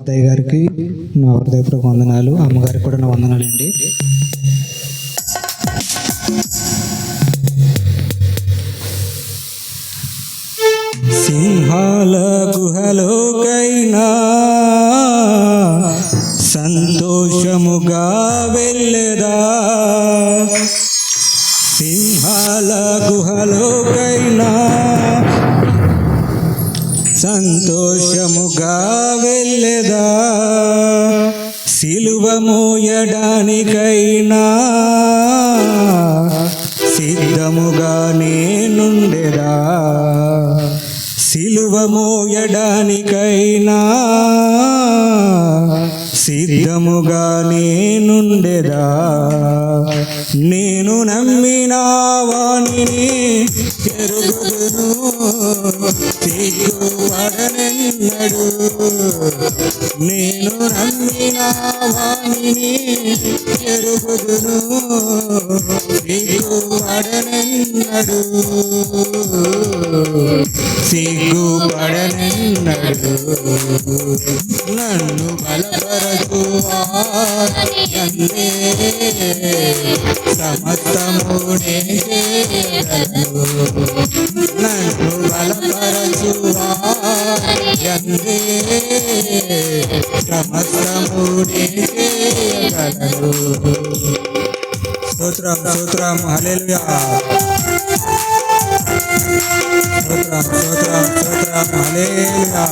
అత్తయ్య గారికి నా హృదయపూర్వక వందనాలు అమ్మగారికి కూడా నా వందనాలు అండి. సింహాల గుహలోకైనా సంతోషముగా వెళ్ళదా? సింహాల గుహలోకైనా సంతోషముగా వెళ్ళదా? సిలువ మోయడానికైనా? సిద్ధముగా నేనుండెదా? సిలువ మోయడానికైనా? సిద్ధముగా నేనుండెదా? నేను నమ్మిన వాణిని ఎరుగుదును. సిగ్గుపడనెన్నడు నేను నమ్మిన వాణిని ఎరుగుదును. సిగ్గుపడనెన్నడు సిగ్గుపడనెన్నడు నన్ను బలపరచు తండ్రి సమస్తమునే తండ్రి సమస్తమునే చేయగలడు స్తోత్రం స్తోత్రం హల్లెలూయా. స్తోత్రం స్తోత్రం స్తోత్రం హల్లెలూయా.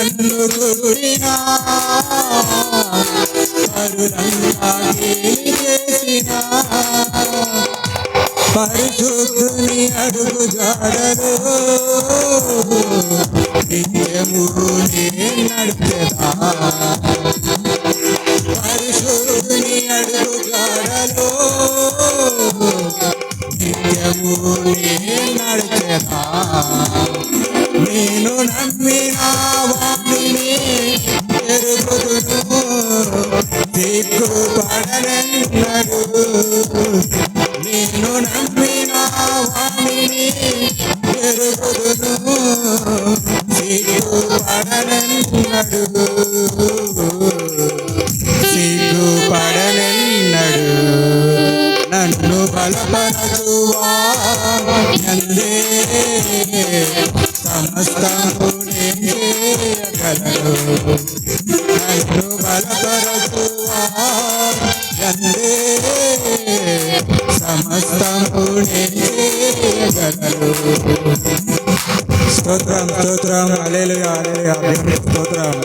నన్ను చుట్టినా పరులంతా కేలి పరిశుద్ధుని అడుగు జాడలు నిత్యము నే సిగ్గుపడనెన్నడు నేను నమ్మిన వాణిని ఎరుగుదును సిగ్గుపడనెన్నడు సిగ్గుపడనెన్నడు నన్ను బలపరచువా నందే సమస్తమునే చేయగలడు నన్ను బలపరచువా. సమస్తమునే చేయగలడు స్తోత్రం స్తోత్రం. హల్లెలూయా హల్లెలూయా. స్తోత్రం.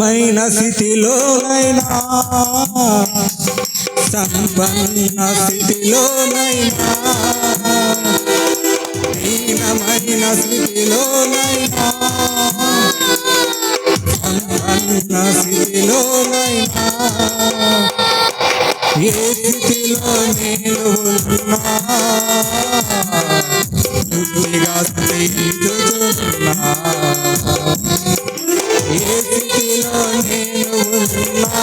హీనమైన స్థితిలోనైనా. సంపన్న స్థితిలోనైనా. హీనమైన స్థితి నేను ఉన్నా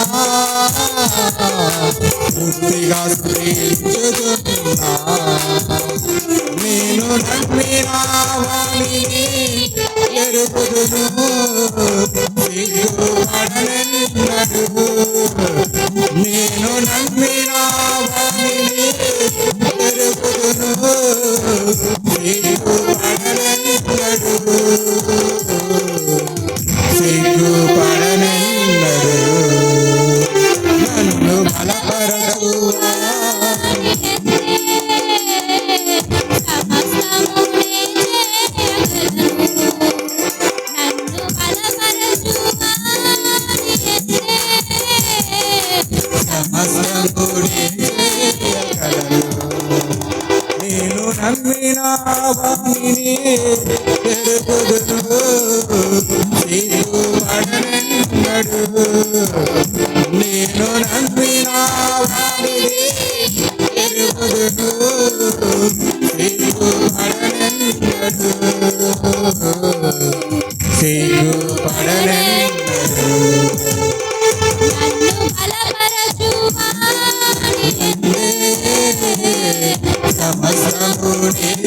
పూర్తిగా స్థితిస్తున్నా నేను నమ్మిన వాణిని ఎరుగుదును నేను నమ్మిన ఎరుగుదును సిగ్గుపడనెన్నడు నేను నమ్మిన వాణిని ఎరుగుదును సిగ్గుపడనెన్నడు సిగ్గుపడనెన్నడు నన్ను బలపరచు సమస్తము చేయగలరు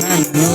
నన్ను